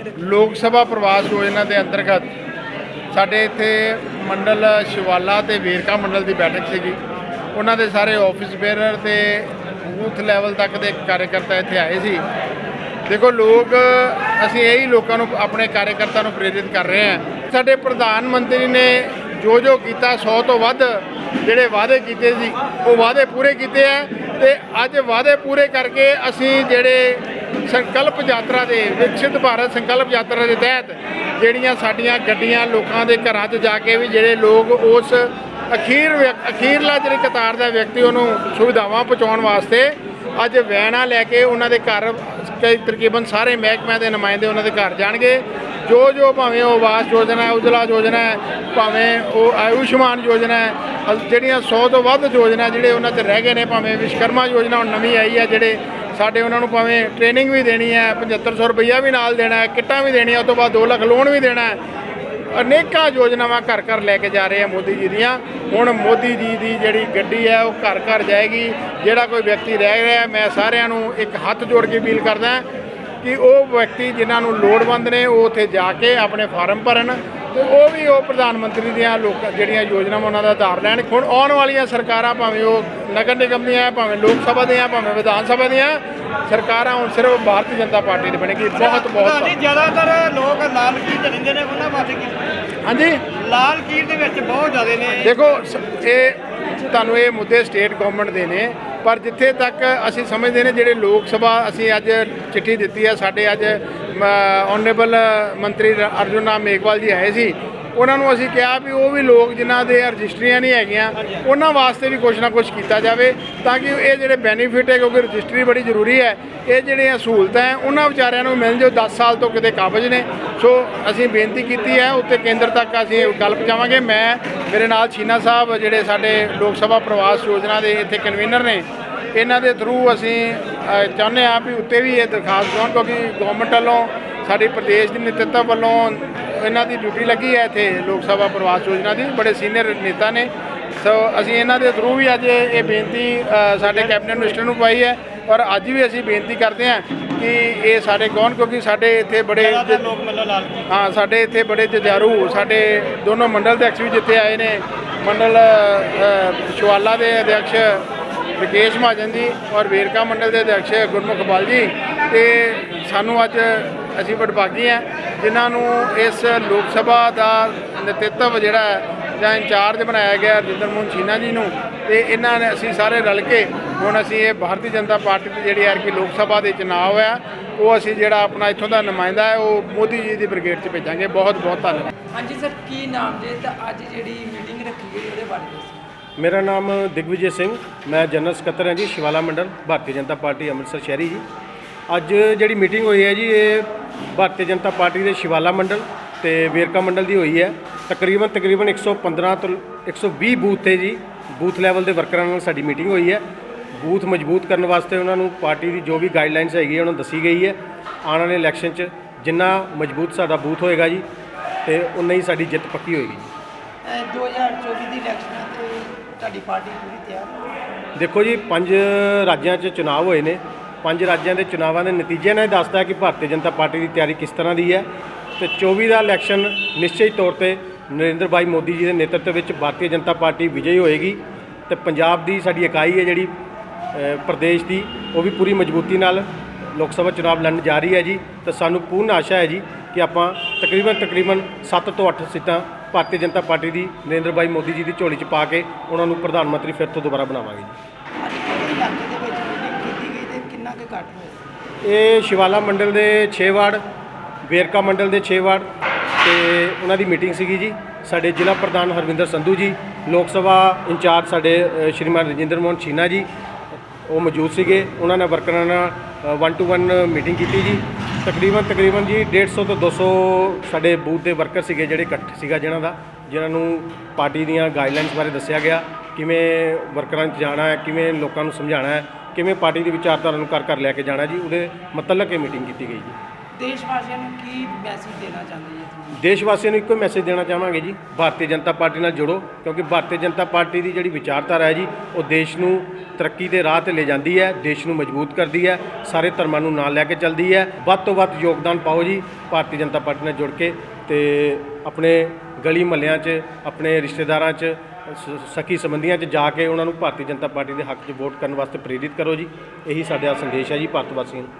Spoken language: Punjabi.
ਲੋਕ ਸਭਾ ਪ੍ਰਵਾਸ ਯੋਜਨਾ ਦੇ ਅੰਤਰਗਤ, ਸਾਡੇ ਇੱਥੇ ਮੰਡਲ ਸ਼ਿਵਾਲਾ ਤੇ ਵੇਰਕਾ ਮੰਡਲ ਦੀ ਬੈਠਕ ਸੀਗੀ। ਉਹਨਾਂ ਦੇ ਸਾਰੇ ਆਫਿਸ ਬੇਅਰਰ ਤੇ ਬੂਥ ਲੈਵਲ ਤੱਕ ਦੇ ਕਾਰਜਕਰਤਾ ਇੱਥੇ ਆਏ ਸੀ। ਦੇਖੋ ਲੋਕ, ਅਸੀਂ ਇਹੀ ਲੋਕਾਂ ਨੂੰ, ਆਪਣੇ ਕਾਰਜਕਰਤਾ ਨੂੰ ਪ੍ਰੇਰਿਤ ਕਰ ਰਹੇ ਹਾਂ। ਸਾਡੇ ਪ੍ਰਧਾਨ ਮੰਤਰੀ ਨੇ ਜੋ ਜੋ ਕੀਤਾ 100 ਤੋਂ ਵੱਧ ਜਿਹੜੇ ਵਾਅਦੇ ਕੀਤੇ ਸੀ, ਉਹ ਵਾਅਦੇ ਪੂਰੇ ਕੀਤੇ ਆ ਤੇ ਅੱਜ ਵਾਅਦੇ ਪੂਰੇ ਕਰਕੇ ਅਸੀਂ ਜਿਹੜੇ ਸੰਕਲਪ ਯਾਤਰਾ ਦੇ, ਵਿਕਸਿਤ ਭਾਰਤ ਸੰਕਲਪ ਯਾਤਰਾ ਦੇ ਤਹਿਤ ਜਿਹੜੀਆਂ ਸਾਡੀਆਂ ਗੱਡੀਆਂ ਲੋਕਾਂ ਦੇ ਘਰਾਂ 'ਚ ਜਾ ਕੇ ਵੀ ਜਿਹੜੇ ਲੋਕ ਉਸ ਅਖੀਰ ਅਖੀਰਲਾ ਜਿਹੜੀ ਕਤਾਰ ਦਾ ਵਿਅਕਤੀ ਉਹਨੂੰ ਸੁਵਿਧਾਵਾਂ ਪਹੁੰਚਾਉਣ ਵਾਸਤੇ ਅੱਜ ਵੈਨਾਂ ਲੈ ਕੇ ਉਹਨਾਂ ਦੇ ਘਰ ਕਈ ਤਕਰੀਬਨ ਸਾਰੇ ਮਹਿਕਮਿਆਂ ਦੇ ਨੁਮਾਇੰਦੇ ਉਹਨਾਂ ਦੇ ਘਰ ਜਾਣਗੇ। ਜੋ ਜੋ ਭਾਵੇਂ ਉਹ ਆਵਾਸ ਯੋਜਨਾ ਹੈ, ਉਜਲਾ ਯੋਜਨਾ ਹੈ, ਭਾਵੇਂ ਉਹ ਆਯੁਸ਼ਮਾਨ ਯੋਜਨਾ ਹੈ ਜਿਹੜੀਆਂ 100 ਤੋਂ ਵੱਧ ਯੋਜਨਾ ਜਿਹੜੇ ਉਹਨਾਂ 'ਚ ਰਹਿ ਗਏ ਨੇ, ਭਾਵੇਂ ਵਿਸ਼ਕਰਮਾ ਯੋਜਨਾ ਹੁਣ ਨਵੀਂ ਆਈ ਹੈ, ਜਿਹੜੇ ਸਾਡੇ ਉਹਨਾਂ ਨੂੰ ਭਾਵੇਂ ਟ੍ਰੇਨਿੰਗ ਵੀ ਦੇਣੀ ਹੈ 7500 ਰੁਪਈਆ ਵੀ ਨਾਲ ਦੇਣਾ ਹੈ, ਕਿੱਟਾਂ ਵੀ ਦੇਣੀਆਂ ਉਸ ਤੋਂ ਬਾਅਦ 2 ਲੱਖ ਲੋਨ ਵੀ ਦੇਣਾ ਹੈ। ਅਨੇਕਾਂ ਯੋਜਨਾਵਾਂ ਘਰ ਘਰ ਲੈ ਕੇ ਜਾ ਰਹੇ ਆ ਮੋਦੀ ਜੀ ਦੀਆਂ। ਹੁਣ ਮੋਦੀ ਜੀ ਦੀ ਜਿਹੜੀ ਗੱਡੀ ਹੈ, ਉਹ ਘਰ ਘਰ ਜਾਏਗੀ। ਜਿਹੜਾ ਕੋਈ ਵਿਅਕਤੀ ਰਹਿ ਰਿਹਾ ਮੈਂ ਸਾਰਿਆਂ ਨੂੰ ਇੱਕ ਹੱਥ ਜੋੜ ਕੇ ਅਪੀਲ ਕਰਦਾ ਕਿ ਉਹ ਵਿਅਕਤੀ ਜਿਨ੍ਹਾਂ ਨੂੰ ਲੋੜਵੰਦ ਨੇ, ਉਹ ਉੱਥੇ ਜਾ ਕੇ ਆਪਣੇ ਫਾਰਮ ਭਰਨ। ਤੇ ਉਹ ਵੀ ਉਹ ਪ੍ਰਧਾਨ ਮੰਤਰੀ ਦੀਆਂ ਲੋਕ ਜਿਹੜੀਆਂ ਯੋਜਨਾਵਾਂ ਉਹਨਾਂ ਦਾ ਆਧਾਰ ਲੈਣ। ਹੁਣ ਆਉਣ ਵਾਲੀਆਂ ਸਰਕਾਰਾਂ ਭਾਵੇਂ ਉਹ ਨਗਰ ਨਿਗਮ ਦੀਆਂ ਭਾਵੇਂ ਲੋਕ ਸਭਾ ਦੀਆਂ ਭਾਵੇਂ ਵਿਧਾਨ ਸਭਾ ਦੀਆਂ ਸਰਕਾਰਾਂ ਹੁਣ ਸਿਰਫ ਭਾਰਤੀ ਜਨਤਾ ਪਾਰਟੀ ਦੀ ਬਣੇਗੀ। ਬਹੁਤ ਬਹੁਤ ਤੁਹਾਡੀ ਜ਼ਿਆਦਾਤਰ ਲੋਕ ਲਾਲ ਕੀਰ ਤੇ ਰਹਿੰਦੇ ਨੇ ਉਹਨਾਂ ਬਾਰੇ ਕੀ? ਹਾਂਜੀ? ਲਾਲ ਕੀਰ ਦੇ ਵਿੱਚ ਬਹੁਤ ਜ਼ਿਆਦੇ ਨੇ। ਦੇਖੋ ਇਹ ਤੁਹਾਨੂੰ ਇਹ ਮੁੱਦੇ ਸਟੇਟ ਗਵਰਨਮੈਂਟ ਦੇ ਨੇ। ਪਰ ਜਿੱਥੇ ਤੱਕ ਅਸੀਂ ਸਮਝਦੇ ਨੇ ਜਿਹੜੇ ਲੋਕ ਸਭਾ ਅਸੀਂ ਅੱਜ ਚਿੱਠੀ ਦਿੱਤੀ ਹੈ, ਸਾਡੇ ਅੱਜ ਆਨਰੇਬਲ ਮੰਤਰੀ ਅਰਜੁਨ ਰਾਮ ਮੇਘਵਾਲ ਜੀ ਆਏ ਸੀ ਉਹਨਾਂ ਨੂੰ ਅਸੀਂ ਕਿਹਾ ਵੀ ਉਹ ਵੀ ਲੋਕ ਜਿਨ੍ਹਾਂ ਦੇ ਰਜਿਸਟਰੀਆਂ ਨਹੀਂ ਹੈਗੀਆਂ, ਉਹਨਾਂ ਵਾਸਤੇ ਵੀ ਕੁਝ ਨਾ ਕੁਝ ਕੀਤਾ ਜਾਵੇ ਤਾਂ ਕਿ ਇਹ ਜਿਹੜੇ ਬੈਨੀਫਿਟ ਹੈ, ਕਿਉਂਕਿ ਰਜਿਸਟਰੀ ਬੜੀ ਜ਼ਰੂਰੀ ਹੈ, ਇਹ ਜਿਹੜੀਆਂ ਸਹੂਲਤਾਂ ਹੈ, ਉਹਨਾਂ ਵਿਚਾਰਿਆਂ ਨੂੰ ਮਿਲ ਜੋ 10 ਸਾਲ ਤੋਂ ਕਿਤੇ ਕਾਬਜ ਨੇ। ਸੋ ਅਸੀਂ ਬੇਨਤੀ ਕੀਤੀ ਹੈ ਉੱਤੇ ਕੇਂਦਰ ਤੱਕ ਅਸੀਂ ਗੱਲ ਪਹੁੰਚਾਵਾਂਗੇ। ਮੈਂ, ਮੇਰੇ ਨਾਲ ਛੀਨਾ ਸਾਹਿਬ, ਜਿਹੜੇ ਸਾਡੇ ਲੋਕ ਸਭਾ ਪ੍ਰਵਾਸ ਯੋਜਨਾ ਦੇ ਇੱਥੇ ਕਨਵੀਨਰ ਨੇ, ਇਹਨਾਂ ਦੇ ਥਰੂ ਅਸੀਂ ਚਾਹੁੰਦੇ ਹਾਂ ਵੀ ਉੱਤੇ ਵੀ ਇਹ ਦਰਖਾਸਤ ਹੋਣ ਕਿਉਂਕਿ ਗਵਰਨਮੈਂਟ ਵੱਲੋਂ, ਸਾਡੀ ਪ੍ਰਦੇਸ਼ ਦੀ ਨੇਤਰਤਾ ਵੱਲੋਂ ਇਹਨਾਂ ਦੀ ਡਿਊਟੀ ਲੱਗੀ ਹੈ ਇੱਥੇ ਲੋਕ ਸਭਾ ਪ੍ਰਵਾਸ ਯੋਜਨਾ ਦੀ ਬੜੇ ਸੀਨੀਅਰ ਨੇਤਾ ਨੇ। ਸੋ ਅਸੀਂ ਇਹਨਾਂ ਦੇ ਥਰੂ ਵੀ ਅੱਜ ਇਹ ਬੇਨਤੀ ਸਾਡੇ ਕੈਬਨਿਟ ਮਿਨਿਸਟਰ ਨੂੰ ਪਾਈ ਹੈ ਔਰ ਅੱਜ ਵੀ ਅਸੀਂ ਬੇਨਤੀ ਕਰਦੇ ਹਾਂ ਕਿ ਇਹ ਸਾਡੇ ਕੌਣ? ਕਿਉਂਕਿ ਸਾਡੇ ਇੱਥੇ ਬੜੇ ਹਾਂ ਸਾਡੇ ਇੱਥੇ ਬੜੇ ਜਜਾਰੂ ਸਾਡੇ ਦੋਨੋਂ ਮੰਡਲ ਦੇ ਵੀ ਜਿੱਥੇ ਆਏ ਨੇ। ਮੰਡਲ ਸ਼ਿਵਾਲਾ ਦੇ ਅਧਿਕਸ਼ ਵਿਕੇਸ਼ ਮਹਾਜਨ ਜੀ ਔਰ ਵੇਰਕਾ ਮੰਡਲ ਦੇ ਅਧਿਕਸ਼ ਗੁਰਮੁਖ ਬਾਲ ਜੀ। ਤੇ ਸਾਨੂੰ ਅੱਜ ਅਸੀਂ ਵਡਭਾਗੀ ਹਾਂ। ਜਿਨ੍ਹਾਂ ਨੂੰ ਇਸ ਲੋਕ ਸਭਾ ਦਾ ਨੇਤ੍ਰਿਤਵ ਜਿਹੜਾ ਹੈ ਜਾਂ ਇੰਚਾਰਜ ਬਣਾਇਆ ਗਿਆ ਰਜਿੰਦਰ ਮੋਹਨ ਚੀਨਾ ਜੀ ਨੂੰ ਤੇ ਇਹਨਾਂ ਨੇ ਅਸੀਂ ਸਾਰੇ ਰਲ ਕੇ ਹੁਣ ਅਸੀਂ ਇਹ ਭਾਰਤੀ ਜਨਤਾ ਪਾਰਟੀ ਦੀ ਜਿਹੜੀ ਹੈ ਕਿ ਲੋਕ ਸਭਾ ਦੇ ਚੁਣਾਵ ਹੈ ਉਹ ਅਸੀਂ ਜਿਹੜਾ ਆਪਣਾ ਇੱਥੋਂ ਦਾ ਨੁਮਾਇੰਦਾ ਹੈ ਉਹ ਮੋਦੀ ਜੀ ਦੀ ਬ੍ਰਿਗੇਡ 'ਚ ਭੇਜਾਂਗੇ। ਬਹੁਤ ਬਹੁਤ ਧੰਨਵਾਦ। ਹਾਂਜੀ ਸਰ ਕੀ ਨਾਮ ਜੇ? ਤਾਂ ਅੱਜ ਜਿਹੜੀ ਮੀਟਿੰਗ ਰੱਖੀ ਗਈ ਉਹਦੇ ਬਾਰੇ ਦੱਸੋ। ਮੇਰਾ ਨਾਮ ਦਿਗਵਿਜੇ ਸਿੰਘ ਮੈਂ ਜਨਰਲ ਸਕੱਤਰ ਹਾਂ ਜੀ ਸ਼ਿਵਾਲਾ ਮੰਡਲ ਭਾਰਤੀ ਜਨਤਾ ਪਾਰਟੀ ਅੰਮ੍ਰਿਤਸਰ ਸ਼ਹਿਰੀ ਜੀ। ਅੱਜ ਜਿਹੜੀ ਮੀਟਿੰਗ ਹੋਈ ਹੈ ਜੀ ਇਹ ਭਾਰਤੀ ਜਨਤਾ ਪਾਰਟੀ ਦੇ ਸ਼ਿਵਾਲਾ ਮੰਡਲ ਤੇ ਵੇਰਕਾ ਮੰਡਲ ਦੀ ਹੋਈ ਹੈ। ਤਕਰੀਬਨ ਤਕਰੀਬਨ 115 ਤੋਂ 120 ਬੂਥ ਤੇ ਜੀ ਬੂਥ ਲੈਵਲ ਦੇ ਵਰਕਰਾਂ ਨਾਲ ਸਾਡੀ ਮੀਟਿੰਗ ਹੋਈ ਹੈ। ਬੂਥ ਮਜ਼ਬੂਤ ਕਰਨ ਵਾਸਤੇ ਉਹਨਾਂ ਨੂੰ ਪਾਰਟੀ ਦੀ ਜੋ ਵੀ ਗਾਈਡਲਾਈਨਸ ਹੈਗੀ ਉਹਨਾਂ ਨੂੰ ਦੱਸੀ ਗਈ ਹੈ। ਆਉਣ ਵਾਲੇ ਇਲੈਕਸ਼ਨ 'ਚ ਜਿੰਨਾ ਮਜ਼ਬੂਤ ਸਾਡਾ ਬੂਥ ਹੋਏਗਾ ਜੀ ਤੇ ਉਨਾ ਹੀ ਸਾਡੀ ਜਿੱਤ ਪੱਕੀ ਹੋਏਗੀ ਜੀ। ਅਹ 2024 ਦੀ ਇਲੈਕਸ਼ਨਾਂ ਤੇ ਤੁਹਾਡੀ ਪਾਰਟੀ ਪੂਰੀ ਤਿਆਰ ਦੇਖੋ ਜੀ ਪੰਜ ਰਾਜਾਂ 'ਚ ਚੁਣਾਵ ਹੋਏ ਨੇ। ਪੰਜ ਰਾਜਾਂ ਦੇ ਚੁਣਾਵਾਂ ਦੇ ਨਤੀਜੇ ਨੇ ਦੱਸਦਾ ਕਿ ਭਾਰਤੀ ਜਨਤਾ ਪਾਰਟੀ ਦੀ ਤਿਆਰੀ ਕਿਸ ਤਰ੍ਹਾਂ ਦੀ ਹੈ ਤੇ 24 ਦਾ ਇਲੈਕਸ਼ਨ ਨਿਸ਼ਚਿਤ ਤੌਰ ਤੇ ਨਰਿੰਦਰ ਭਾਈ ਮੋਦੀ ਜੀ ਦੇ ਨੇਤਰਤਵ ਵਿੱਚ ਭਾਰਤੀ ਜਨਤਾ ਪਾਰਟੀ ਵਿਜਯੀ ਹੋਏਗੀ ਤੇ ਪੰਜਾਬ ਦੀ ਸਾਡੀ ਇਕਾਈ ਹੈ ਜਿਹੜੀ ਪ੍ਰਦੇਸ਼ ਦੀ, ਉਹ ਵੀ ਪੂਰੀ ਮਜ਼ਬੂਤੀ ਨਾਲ ਲੋਕ ਸਭਾ ਚੁਣਾਵ ਲੜਨ ਜਾ ਰਹੀ ਹੈ ਜੀ ਤੇ ਸਾਨੂੰ ਪੂਰਨ ਆਸ਼ਾ ਹੈ ਜੀ ਕਿ ਆਪਾਂ ਤਕਰੀਬਨ ਤਕਰੀਬਨ 7 ਤੋਂ 8 ਸੀਟਾਂ ਭਾਰਤੀ ਜਨਤਾ ਪਾਰਟੀ ਦੀ ਨਰਿੰਦਰ ਭਾਈ ਮੋਦੀ ਜੀ ਦੀ ਝੋਲੀ 'ਚ ਪਾ ਕੇ ਉਹਨਾਂ ਨੂੰ ਪ੍ਰਧਾਨ ਮੰਤਰੀ ਫਿਰ ਤੋਂ ਦੁਬਾਰਾ ਬਣਾਵਾਂਗੇ ਜੀ ਅੱਜ ਕਿਹੜੇ ਇਲਾਕੇ ਦੇ ਵਿੱਚ ਮੀਟਿੰਗ ਕੀਤੀ ਗਈ ਤੇ ਕਿੰਨਾ ਕੁ ਘੱਟ ਹੋਇਆ ਇਹ ਸ਼ਿਵਾਲਾ ਮੰਡਲ ਦੇ 6 ਵਾਰਡ ਵੇਰਕਾ ਮੰਡਲ ਦੇ 6 ਵਾਰਡ ਤੇ ਉਹਨਾਂ ਦੀ ਮੀਟਿੰਗ ਸੀਗੀ ਜੀ। ਸਾਡੇ ਜ਼ਿਲ੍ਹਾ ਪ੍ਰਧਾਨ ਹਰਵਿੰਦਰ ਸੰਧੂ ਜੀ ਲੋਕ ਸਭਾ ਇੰਚਾਰਜ ਸਾਡੇ ਅ, ਸ਼੍ਰੀਮਾਨ ਰਜਿੰਦਰ ਮੋਹਨ ਛੀਨਾ ਜੀ ਉਹ ਮੌਜੂਦ ਸੀਗੇ। ਉਹਨਾਂ ਨੇ ਵਰਕਰਾਂ ਨਾਲ ਵਨ ਟੂ ਵਨ ਮੀਟਿੰਗ ਕੀਤੀ ਜੀ। ਤਕਰੀਬਨ ਤਕਰੀਬਨ ਜੀ 150 ਤੋਂ 200 ਸਾਡੇ ਬੂਥ ਦੇ ਵਰਕਰ ਸੀਗੇ ਜਿਹੜੇ ਇਕੱਠ ਸੀਗਾ ਜਿਨ੍ਹਾਂ ਦਾ ਜਿਨ੍ਹਾਂ ਨੂੰ ਪਾਰਟੀ ਦੀਆਂ ਗਾਈਡਲਾਈਨਸ ਬਾਰੇ ਦੱਸਿਆ ਗਿਆ। ਕਿਵੇਂ ਵਰਕਰਾਂ 'ਚ ਜਾਣਾ ਹੈ ਕਿਵੇਂ ਲੋਕਾਂ ਨੂੰ ਸਮਝਾਉਣਾ ਹੈ ਕਿਵੇਂ ਪਾਰਟੀ ਦੀ ਵਿਚਾਰਧਾਰਾ ਨੂੰ ਘਰ ਘਰ ਲੈ ਕੇ ਜਾਣਾ ਜੀ ਉਹਦੇ ਮਤਲਬ ਇਹ ਮੀਟਿੰਗ ਕੀਤੀ ਗਈ ਜੀ। ਦੇਸ਼ ਵਾਸੀਆਂ ਨੂੰ ਕੀ ਮੈਸੇਜ ਦੇਣਾ ਚਾਹੁੰਦੇ ਜੀ ਤੁਸੀਂ? ਦੇਸ਼ ਵਾਸੀਆਂ ਨੂੰ ਇੱਕੋ ਮੈਸੇਜ ਦੇਣਾ ਚਾਹਾਂਗੇ ਜੀ ਭਾਰਤੀ ਜਨਤਾ ਪਾਰਟੀ ਨਾਲ ਜੁੜੋ ਕਿਉਂਕਿ ਭਾਰਤੀ ਜਨਤਾ ਪਾਰਟੀ ਦੀ ਜਿਹੜੀ ਵਿਚਾਰਧਾਰਾ ਹੈ ਜੀ ਉਹ ਦੇਸ਼ ਨੂੰ ਤਰੱਕੀ ਦੇ ਰਾਹ ਤੇ ਲੈ ਜਾਂਦੀ ਹੈ ਦੇਸ਼ ਨੂੰ ਮਜ਼ਬੂਤ ਕਰਦੀ ਹੈ ਸਾਰੇ ਧਰਮਾਂ ਨੂੰ ਨਾਲ ਲੈ ਕੇ ਚੱਲਦੀ ਹੈ ਵੱਧ ਤੋਂ ਵੱਧ ਯੋਗਦਾਨ ਪਾਓ ਜੀ ਭਾਰਤੀ ਜਨਤਾ ਪਾਰਟੀ ਨਾਲ ਜੁੜ ਕੇ ਤੇ ਆਪਣੇ ਗਲੀ ਮਹੱਲਿਆਂ 'ਚ ਆਪਣੇ ਰਿਸ਼ਤੇਦਾਰਾਂ 'ਚ ਸ- ਸਖੀ ਸੰਬੰਧੀਆਂ 'ਚ ਜਾ ਕੇ ਉਹਨਾਂ ਨੂੰ ਭਾਰਤੀ ਜਨਤਾ ਪਾਰਟੀ ਦੇ ਹੱਕ 'ਚ ਵੋਟ ਕਰਨ ਵਾਸਤੇ ਪ੍ਰੇਰਿਤ ਕਰੋ ਜੀ। ਇਹੀ ਸਾਡਾ ਸੰਦੇਸ਼ ਹੈ ਜੀ, ਭਾਰਤ ਵਾਸੀਆਂ ਨੂੰ।